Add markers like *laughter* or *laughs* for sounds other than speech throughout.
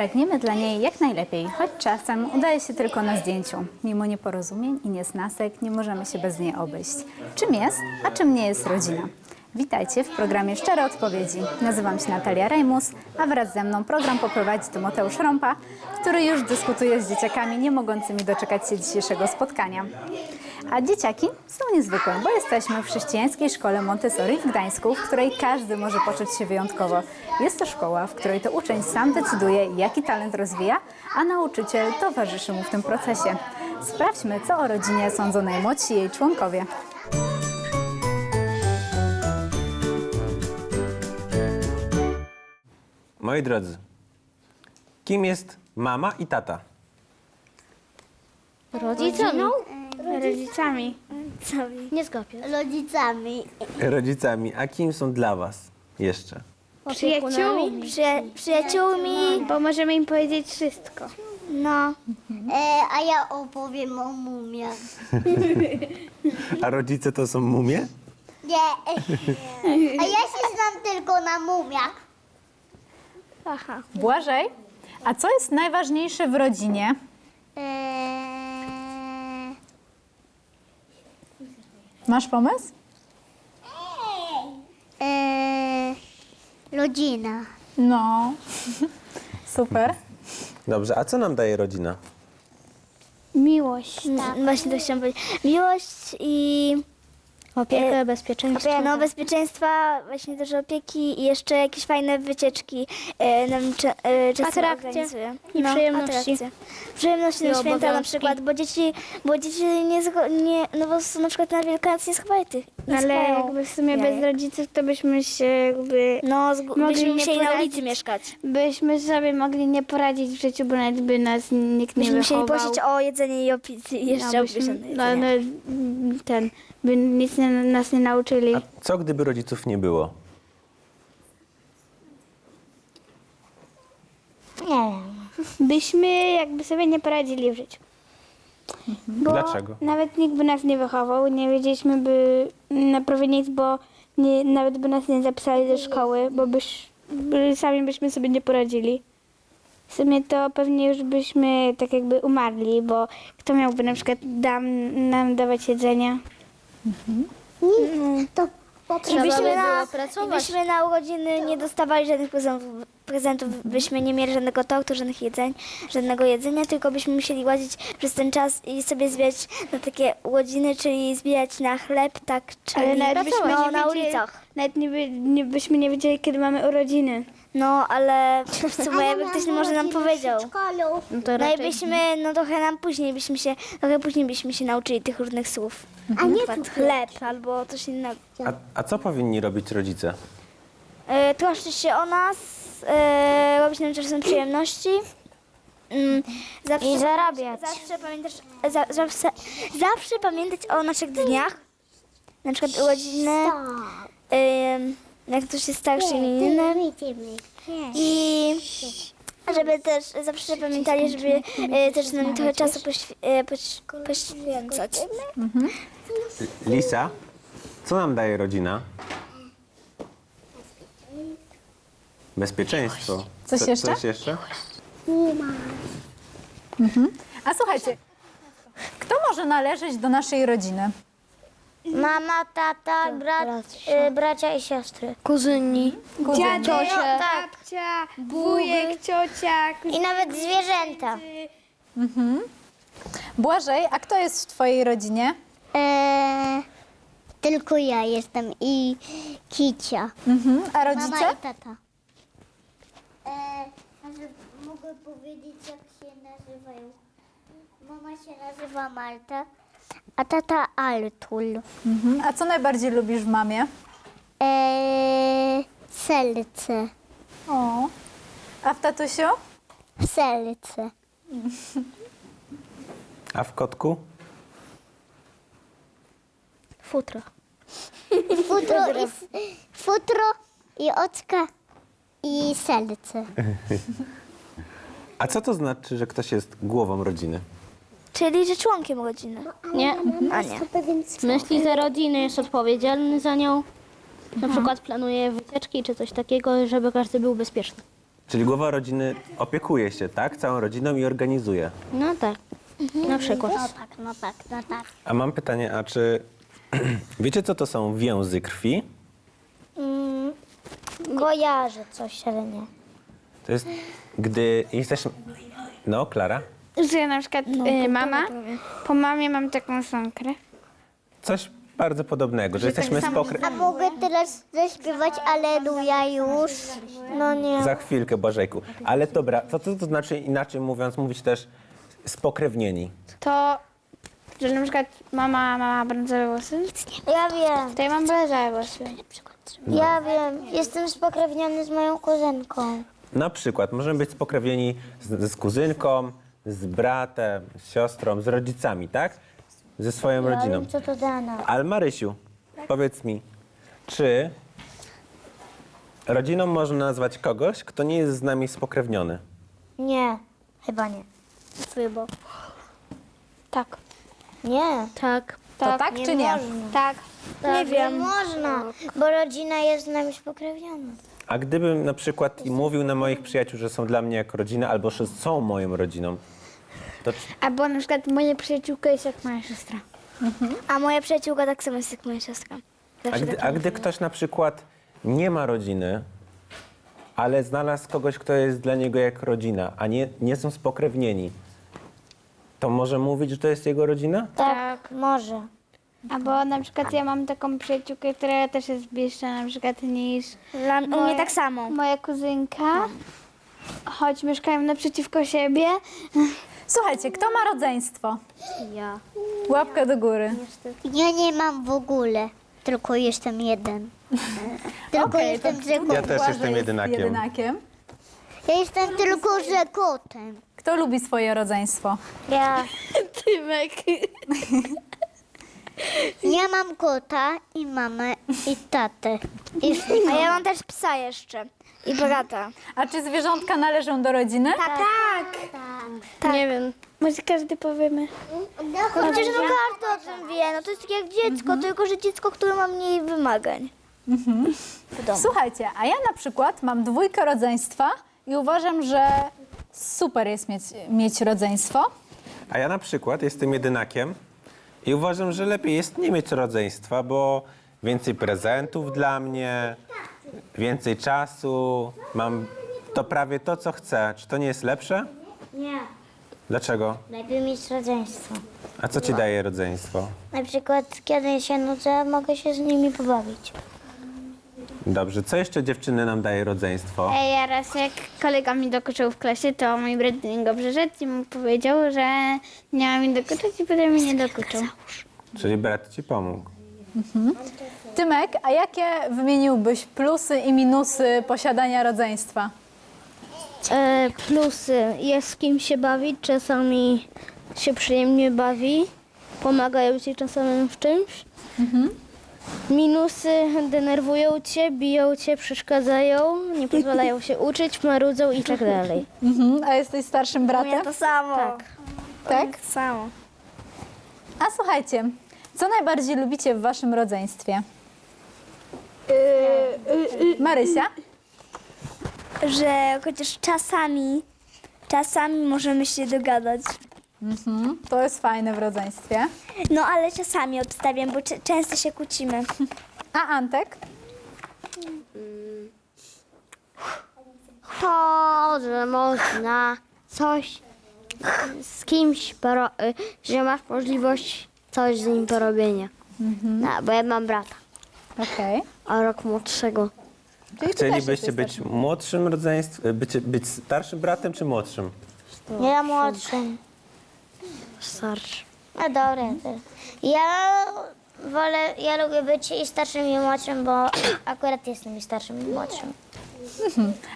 Pragniemy dla niej jak najlepiej, choć czasem udaje się tylko na zdjęciu. Mimo nieporozumień i niesnasek nie możemy się bez niej obejść. Czym jest, a czym nie jest rodzina? Witajcie w programie Szczere Odpowiedzi. Nazywam się Natalia Rejmus, a wraz ze mną program poprowadzi Tymoteusz Rąpa, który już dyskutuje z dzieciakami nie mogącymi doczekać się dzisiejszego spotkania. A dzieciaki są niezwykłe, bo jesteśmy w chrześcijańskiej szkole Montessori w Gdańsku, w której każdy może poczuć się wyjątkowo. Jest to szkoła, w której to uczeń sam decyduje, jaki talent rozwija, a nauczyciel towarzyszy mu w tym procesie. Sprawdźmy, co o rodzinie sądzą najmłodsi jej członkowie. Moi drodzy, kim jest mama i tata? Rodzicami. Rodzicami. Nie zgapię. Rodzicami. Rodzicami, a kim są dla was jeszcze? Przyjaciółmi. Przyja- przyjaciółmi. Bo możemy im powiedzieć wszystko. No. E, a ja opowiem o mumiach. *laughs* A rodzice to są mumie? Nie. A ja się znam tylko na mumiach. Aha. Błażej, a co jest najważniejsze w rodzinie? E, Masz pomysł? e, rodzina. No, *laughs* super. Dobrze, a co nam daje rodzina? Miłość. Mm, Właśnie to chciałam powiedzieć. Miłość i... Opiekę, bezpieczeństwo. No, bezpieczeństwa, właśnie też opieki i jeszcze jakieś fajne wycieczki e, nam cze, e, często Atrakcje organizuje. i przyjemności. atrakcje. Przyjemności na święta na obowiązki. przykład, bo dzieci, bo dzieci nie, zgo- nie no bo na przykład na Wielkanoc nie schowają tych. Nie Ale schowają jakby w sumie jajek. bez rodziców to byśmy się jakby... No, zgu- mogli byśmy nie musieli na poradzić. ulicy mieszkać. Byśmy sobie mogli nie poradzić w życiu, bo nawet by nas nikt nie Byśmy musieli wychował. prosić o jedzenie i o pizzę i jeszcze no, byśmy, no, no, ten, by nic nie, nas nie nauczyli. A co gdyby rodziców nie było? Byśmy jakby sobie nie poradzili w życiu. Bo Dlaczego? Nawet nikt by nas nie wychował, nie wiedzieliśmy by na prawie nic, bo nie, nawet by nas nie zapisali do szkoły, bo byś, by, sami byśmy sobie nie poradzili. W sumie to pewnie już byśmy tak jakby umarli, bo kto miałby na przykład dam, nam dawać jedzenie? To I byśmy by na, było i pracować. byśmy na urodziny nie dostawali żadnych prezentów, prezentów, byśmy nie mieli żadnego tortu, żadnych jedzeń, żadnego jedzenia, tylko byśmy musieli łazić przez ten czas i sobie zbierać na takie urodziny, czyli zbierać na chleb, tak, czyli Ale nawet byśmy no, nie na wiedzieli- ulicach. Nawet nie, by, nie byśmy nie wiedzieli, kiedy mamy urodziny. No, ale *laughs* w sumie jakby ktoś może nam powiedział. No to No i raczej byśmy, no trochę nam później byśmy się, trochę później byśmy się nauczyli tych różnych słów. A nie przykład chleb albo coś innego. A, a co powinni robić rodzice? E, troszczyć się o nas, e, robić nam czasem przyjemności. Mm, zawsze, I zarabiać. Zawsze pamiętać, za, zawsze, zawsze pamiętać o naszych dniach, na przykład urodziny, em, jak ktoś jest starszy imieniny. I żeby też zawsze pamiętali, żeby e, też nam trochę czasu poświ- e, poś- poświęcać. Lisa, co nam daje rodzina? Bezpieczeństwo. Coś Co- jeszcze? Coś jeszcze? A słuchajcie, kto może należeć do naszej rodziny? Mama, tata, brat, y, bracia i siostry. Kuzyni. Dziadek, tak. babcia, wujek, ciocia, I nawet zwierzęta. Błażej, a kto jest w twojej rodzinie? Eee, tylko ja jestem i Kicia. Mhm. A Mama rodzice? i tata. Eee, może mogę powiedzieć, jak się nazywają. Mama się nazywa Marta, a tata Artur. Mhm. A co najbardziej lubisz w mamie? Eee, serce. O. A w tatusiu? Serce. *laughs* A w kotku? Futro. Futro i, s- futro i oczka i serce. *laughs* A co to znaczy, że ktoś jest głową rodziny? Czyli, że członkiem rodziny. Nie. A nie. Myśli za rodzinę, jest odpowiedzialny za nią. Na przykład planuje wycieczki czy coś takiego, żeby każdy był bezpieczny. Czyli głowa rodziny opiekuje się, tak? Całą rodziną i organizuje. No tak. Na przykład. No tak, no tak, no tak. A mam pytanie, a czy *clears throat* wiecie, co to są więzy krwi? Mm, kojarzę coś, ale nie. To jest, gdy jesteśmy... No, Klara? Że na przykład y, mama, po mamie mam taką samą krew. Coś bardzo podobnego, że jesteśmy spokre... A mogę teraz zaśpiewać Aleluja już? No nie. Za chwilkę, Bożejku. Ale dobra, co to, to znaczy, inaczej mówiąc, mówić też spokrewnieni? To, że na przykład mama ma brązowe włosy, Ja wiem, to ja mam brązowe włosy. ja wiem. Jestem spokrewniony z moją kuzynką. Na przykład możemy być spokrewnieni z, z kuzynką, z bratem, z siostrą, z rodzicami, tak? Ze swoją Ja rodziną. wiem, co to dana. Ale Marysiu, powiedz mi, czy rodziną można nazwać kogoś, kto nie jest z nami spokrewniony? Nie, chyba nie. Chyba. Tak. Nie. Tak. To tak czy nie? Tak. nie wiem. Można, bo rodzina jest z nami spokrewniona. A gdybym na przykład i mówił na moich przyjaciół, że są dla mnie jak rodzina, albo że są moją rodziną, to czy- Albo na przykład moja przyjaciółka jest jak moja siostra. A moja przyjaciółka tak samo jest jak moja siostra. A gdy, a gdy ktoś na przykład nie ma rodziny, ale znalazł kogoś, kto jest dla niego jak rodzina, a nie, nie są spokrewnieni, to może mówić, że to jest jego rodzina? Tak, może. Albo na przykład ja mam taką przyjaciółkę, która też jest bliższa na przykład niż Dla, u mnie Moja- tak samo. moja kuzynka. Choć mieszkają naprzeciwko siebie. Słuchajcie, kto ma rodzeństwo? Ja. Łapkę do góry. Ja nie mam w ogóle, tylko jestem jeden. *laughs* Tylko Okej, jestem tylko. Ja też jestem jest jedynakiem. jedynakiem. Ja jestem tylko że kotem. Kto lubi swoje rodzeństwo? Ja, *laughs* Tymek. *laughs* ja mam kota i mamę i tatę. I A ja mam też psa jeszcze. I brata. A czy zwierzątka należą do rodziny? Tak. Nie wiem. Może każdy powiemy. No przecież no każdy o tym wie. No to jest tak jak dziecko, tylko że dziecko, które ma mniej wymagań. Słuchajcie, a ja na przykład mam dwójkę rodzeństwa i uważam, że super jest mieć, mieć rodzeństwo. A ja na przykład jestem jedynakiem i uważam, że lepiej jest nie mieć rodzeństwa, bo więcej prezentów dla mnie, więcej czasu, mam to prawie to, co chcę. Czy to nie jest lepsze? Nie. Dlaczego? Lepiej mieć rodzeństwo. A co ci daje rodzeństwo? Na przykład, kiedy się nudzę, mogę się z nimi pobawić. Dobrze, co jeszcze dziewczyny nam daje rodzeństwo? Ej, ja raz jak kolega mi dokuczył w klasie, to mój brat do niego przyszedł i mu powiedział, że nie ma mi dokuczyć i potem mi nie dokuczył. Czyli brat ci pomógł. Tymek, a jakie wymieniłbyś plusy i minusy posiadania rodzeństwa? E, plusy. Jest z kim się bawić, czasami się przyjemnie bawi. Pomagają ci czasami w czymś. Minusy denerwują cię, biją cię, przeszkadzają, nie pozwalają się uczyć, marudzą i tak dalej. Mhm. A jesteś starszym bratem? to samo. Tak. Tak? Samo. A słuchajcie, co najbardziej lubicie w waszym rodzeństwie? Marysia? Że chociaż czasami, czasami możemy się dogadać. Mhm. To jest fajne w rodzeństwie. No ale czasami obstawiam, bo cze- często się kłócimy. *laughs* A Antek? To, że można coś z kimś, poro- y, że masz możliwość coś z nim porobienia. No, bo ja mam brata, Okej. a rok młodszego. Czyli ty też Chcielibyście jesteś być starszym. młodszym rodzeństwem, być, być starszym bratem czy młodszym? Ja młodszym. Starszy. No dobra. to- Ja wolę, ja lubię być i starszym i młodszym, bo akurat jestem i starszym i młodszym.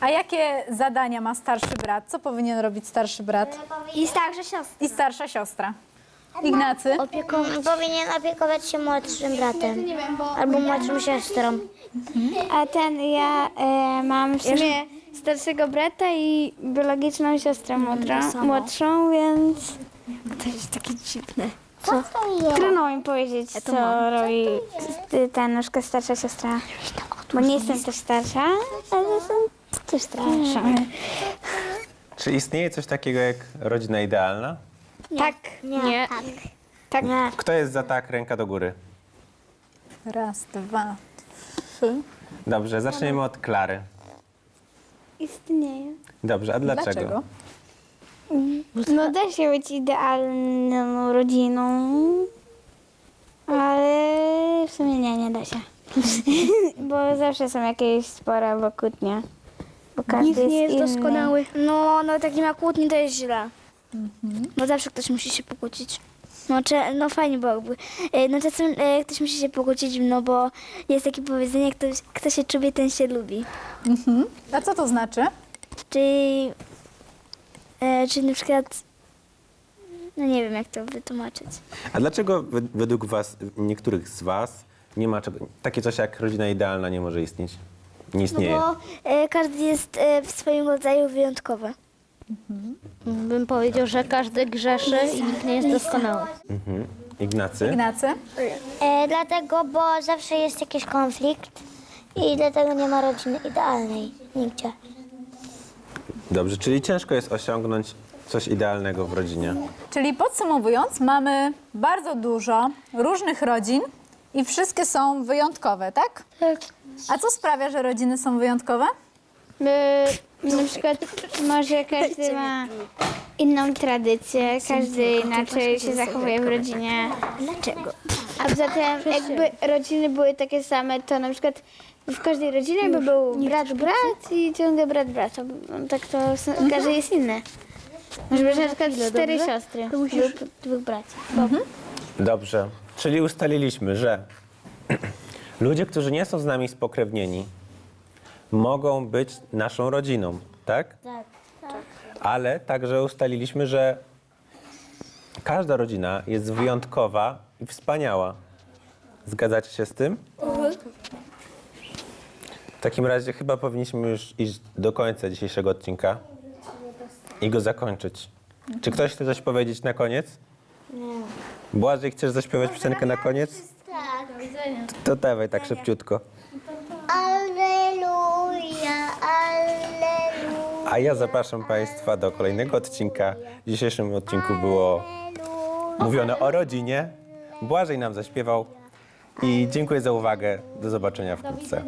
A jakie zadania ma starszy brat? Co powinien robić starszy brat I także siostra. i starsza siostra? Ignacy? Opiekun, powinien opiekować się młodszym bratem albo młodszą siostrą. A ten, ja e, mam w sumie starszego brata i biologiczną siostrę młodszą, młodszą więc to jest takie dziwne. Co to jest? Trudno mi powiedzieć, co robi ta nóżka starsza siostra. Bo nie jestem też starsza, ale jestem Coś straszne. Czy istnieje coś takiego jak rodzina idealna? Tak. Nie. Tak. Kto jest za tak? Ręka do góry. Raz, dwa, trzy. Dobrze, zaczniemy od Klary. Istnieje. Dobrze, a dlaczego? Dlaczego? No da się być idealną rodziną, ale w sumie nie, nie da się. *laughs* Bo zawsze są jakieś spore albo kłótnie. Bo każdy Nikt nie jest inny. doskonały. No, no taki ma kłótni to jest źle. Bo zawsze ktoś musi się pokłócić. No, cze, no fajnie byłoby. E, No czasem e, ktoś musi się pokłócić, no bo jest takie powiedzenie, ktoś, kto się czuje, ten się lubi. A co to znaczy? Czyli, e, czyli na przykład, no nie wiem jak to wytłumaczyć. A dlaczego wed- według was, niektórych z was, nie ma czego, takie coś jak rodzina idealna nie może istnieć? Nie istnieje. No bo e, każdy jest e, w swoim rodzaju wyjątkowy. Bym powiedział, że każdy grzeszy i nikt nie jest doskonały. Mhm. Ignacy? Ignacy? E, dlatego, bo zawsze jest jakiś konflikt i dlatego nie ma rodziny idealnej nigdzie. Dobrze, czyli ciężko jest osiągnąć coś idealnego w rodzinie. Czyli podsumowując, mamy bardzo dużo różnych rodzin i wszystkie są wyjątkowe, tak? Tak. A co sprawia, że rodziny są wyjątkowe? By, na przykład może każdy ma inną tradycję, każdy inaczej się zachowuje w rodzinie. Dlaczego? A poza tym jakby rodziny były takie same, to na przykład w każdej rodzinie by był brat, brat i ciągle brat, brat. To, tak to s- każdy jest inny. Może być na przykład cztery siostry lub dwóch braci. Dobrze, czyli ustaliliśmy, że *clears throat* ludzie, którzy nie są z nami spokrewnieni, mogą być naszą rodziną, tak? Tak. Ale także ustaliliśmy, że każda rodzina jest wyjątkowa i wspaniała. Zgadzacie się z tym? W takim razie chyba powinniśmy już iść do końca dzisiejszego odcinka i go zakończyć. Czy ktoś chce coś powiedzieć na koniec? Nie. Błażej, chcesz zaśpiewać piosenkę na koniec? Tak. To dawaj tak szybciutko. Alleluja, alleluja. A ja zapraszam Państwa do kolejnego odcinka. W dzisiejszym odcinku było mówione o rodzinie. Błażej nam zaśpiewał. I dziękuję za uwagę. Do zobaczenia wkrótce.